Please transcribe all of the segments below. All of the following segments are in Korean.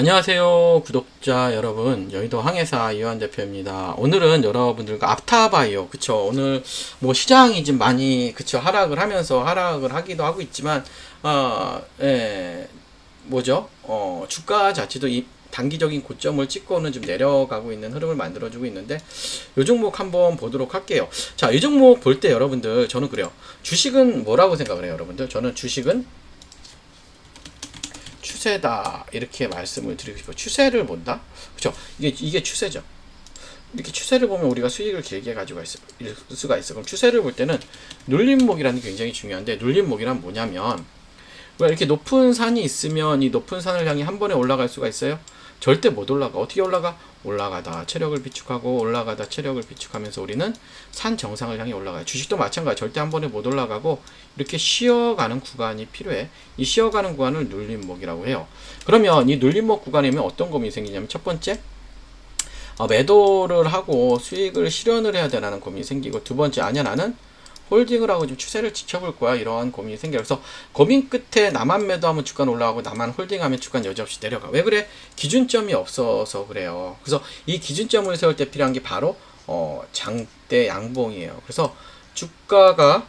안녕하세요 구독자 여러분. 여의도 항해사 이완 대표입니다. 오늘은 여러분들과 앞타바이오 그쵸? 오늘 뭐 시장이 좀 많이 그쵸? 하락을 하면서 하락을 하기도 하고 있지만 어, 예, 뭐죠? 어, 주가 자체도 이 단기적인 고점을 찍고는 좀 내려가고 있는 흐름을 만들어주고 있는데 이 종목 한번 보도록 할게요. 자이 종목 볼 때 여러분들 저는 그래요. 주식은 뭐라고 생각을 해요 여러분들? 저는 주식은 추세다 이렇게 말씀을 드리고 싶어요. 추세를 본다? 그렇죠? 이게 이게 추세죠. 이렇게 추세를 보면 우리가 수익을 길게 가지고 있을 수가 있어. 그럼 추세를 볼 때는 눌림목이라는 게 굉장히 중요한데 눌림목이란 뭐냐면 왜 이렇게 높은 산이 있으면 이 높은 산을 향해 한 번에 올라갈 수가 있어요? 절대 못 올라가. 어떻게 올라가? 올라가다 체력을 비축하고 올라가다 체력을 비축하면서 우리는 산 정상을 향해 올라가요. 주식도 마찬가지. 절대 한 번에 못 올라가고 이렇게 쉬어가는 구간이 필요해. 이 쉬어가는 구간을 눌림목이라고 해요. 그러면 이 눌림목 구간이면 어떤 고민이 생기냐면 첫 번째 어, 매도를 하고 수익을 실현을 해야 되라는 고민이 생기고 두 번째 아니야 나는 홀딩을 하고 좀 추세를 지켜볼 거야 이러한 고민이 생겨요. 그래서 고민 끝에 나만 매도하면 주가는 올라가고 나만 홀딩하면 주가는 여지없이 내려가. 왜 그래? 기준점이 없어서 그래요. 그래서 이 기준점을 세울 때 필요한 게 바로 어, 장대 양봉이에요. 그래서 주가가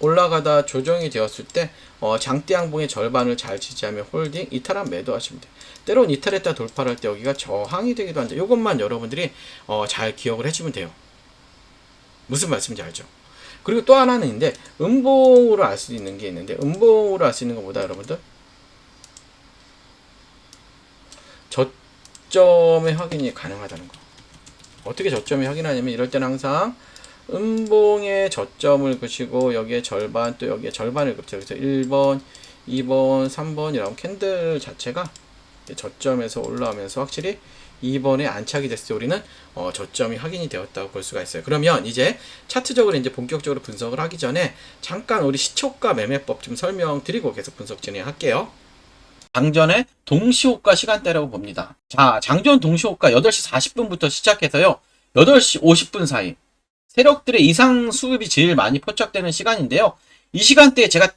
올라가다 조정이 되었을 때 어, 장대 양봉의 절반을 잘 지지하면 홀딩, 이탈한 매도하시면 돼요. 때론 이탈했다 돌파할 때 여기가 저항이 되기도 한데 이것만 여러분들이 어, 잘 기억을 해주면 돼요. 무슨 말씀인지 알죠? 그리고 또 하나는 있는데 음봉으로 알 수 있는 게 있는데 음봉으로 알 수 있는 것보다 여러분들 저점의 확인이 가능하다는 거. 어떻게 저점이 확인하냐면 이럴 때는 항상 음봉의 저점을 그시고 여기에 절반 또 여기에 절반을 그죠. 그래서 1번, 2번, 3번이라고 캔들 자체가 저점에서 올라오면서 확실히 2번에 안착이 됐을 때 우리는 어, 저점이 확인이 되었다고 볼 수가 있어요. 그러면 이제 차트적으로 이제 본격적으로 분석을 하기 전에 잠깐 우리 시초가 매매법 좀 설명드리고 계속 분석 진행할게요. 장전의 동시호가 시간대라고 봅니다. 자, 장전 동시호가 8시 40분부터 시작해서요. 8시 50분 사이. 세력들의 이상 수급이 제일 많이 포착되는 시간인데요. 이 시간대에 제가 딱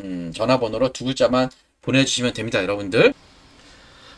음, 전화번호로 두 글자만 보내주시면 됩니다, 여러분들.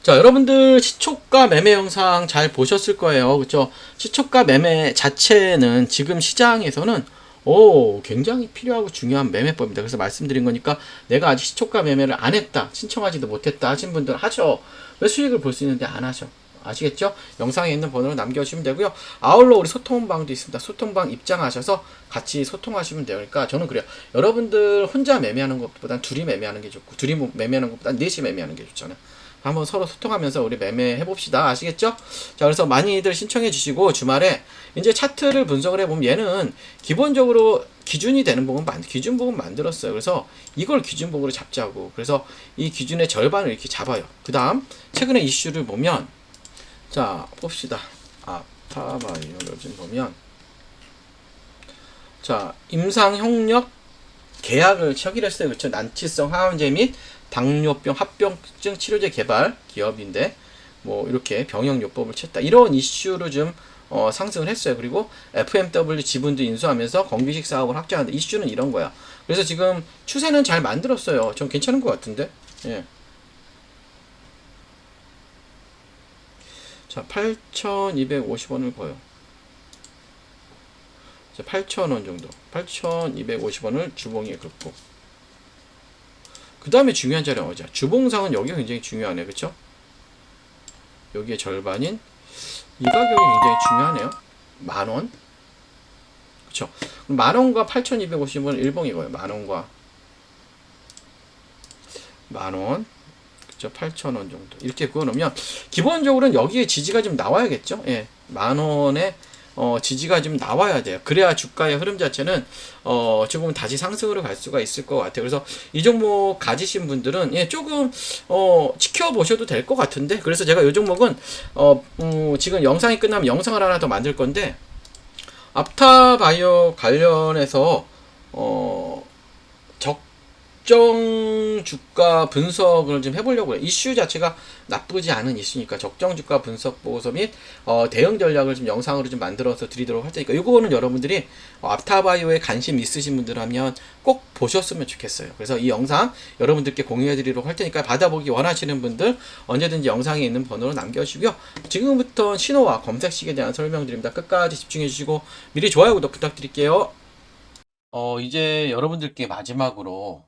자, 여러분들 시초가 매매 영상 잘 보셨을 거예요, 그렇죠? 시초가 매매 자체는 지금 시장에서는 오, 굉장히 필요하고 중요한 매매법입니다. 그래서 말씀드린 거니까 내가 아직 시초가 매매를 안 했다, 신청하지도 못했다 하신 분들 하죠. 왜 수익을 볼 수 있는데 안 하죠? 아시겠죠? 영상에 있는 번호로 남겨주시면 되고요. 아울러 우리 소통방도 있습니다. 소통방 입장하셔서 같이 소통하시면 돼요. 그러니까 저는 그래요. 여러분들 혼자 매매하는 것보단 둘이 매매하는 게 좋고 둘이 매매하는 것보단 넷이 매매하는 게 좋잖아요. 한번 서로 소통하면서 우리 매매해 봅시다. 아시겠죠? 자, 그래서 많이들 신청해 주시고 주말에 이제 차트를 분석을 해 보면 얘는 기본적으로 기준이 되는 부분 만 기준 부분 만들었어요. 그래서 이걸 기준복으로 잡자고. 그래서 이 기준의 절반을 이렇게 잡아요. 그다음 최근에 이슈를 보면 자, 봅시다. 아파바이오를 좀 보면 자, 임상형력 계약을 체결했어요. 그렇죠? 난치성 항암제 및 당뇨병 합병증 치료제 개발 기업인데 뭐 이렇게 병역요법을 쳤다. 이런 이슈로 좀 어, 상승을 했어요. 그리고 FMW 지분도 인수하면서 건기식 사업을 확장한다. 이슈는 이런 거야. 그래서 지금 추세는 잘 만들었어요. 전 괜찮은 것 같은데. 예. 자, 8,250원을 보여. 자, 8,000원 정도. 8,250원을 주봉에 긋고. 그 다음에 중요한 자리는 어디야? 주봉상은 여기가 굉장히 중요하네. 그쵸? 여기에 절반인 이 가격이 굉장히 중요하네요. 만원. 그쵸? 만원과 8,250원 일봉이고요. 만원과 만원. 그쵸? 8,000원 정도. 이렇게 그어놓으면 기본적으로는 여기에 지지가 좀 나와야겠죠? 예. 만 원에 어, 지지가 좀 나와야 돼요. 그래야 주가의 흐름 자체는 어, 조금 다시 상승으로 갈 수가 있을 것 같아요. 그래서 이 종목 가지신 분들은 예, 조금 어, 지켜보셔도 될 것 같은데 그래서 제가 이 종목은 어, 음, 지금 영상이 끝나면 영상을 하나 더 만들 건데 앞타바이오 관련해서 어, 적정 주가 분석을 좀 해보려고 해요. 이슈 자체가 나쁘지 않은 이슈니까 적정 주가 분석 보고서 및 어, 대응 전략을 좀 영상으로 좀 만들어서 드리도록 할 테니까 이거는 여러분들이 어, 앞타바이오에 관심 있으신 분들하면 꼭 보셨으면 좋겠어요. 그래서 이 영상 여러분들께 공유해드리도록 할 테니까 받아보기 원하시는 분들 언제든지 영상에 있는 번호로 남겨주시고요. 지금부터 신호와 검색식에 대한 설명드립니다. 끝까지 집중해주시고 미리 좋아요 구독 부탁드릴게요. 어 이제 여러분들께 마지막으로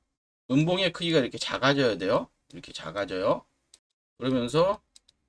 음봉의 크기가 이렇게 작아져야 돼요. 이렇게 작아져요. 그러면서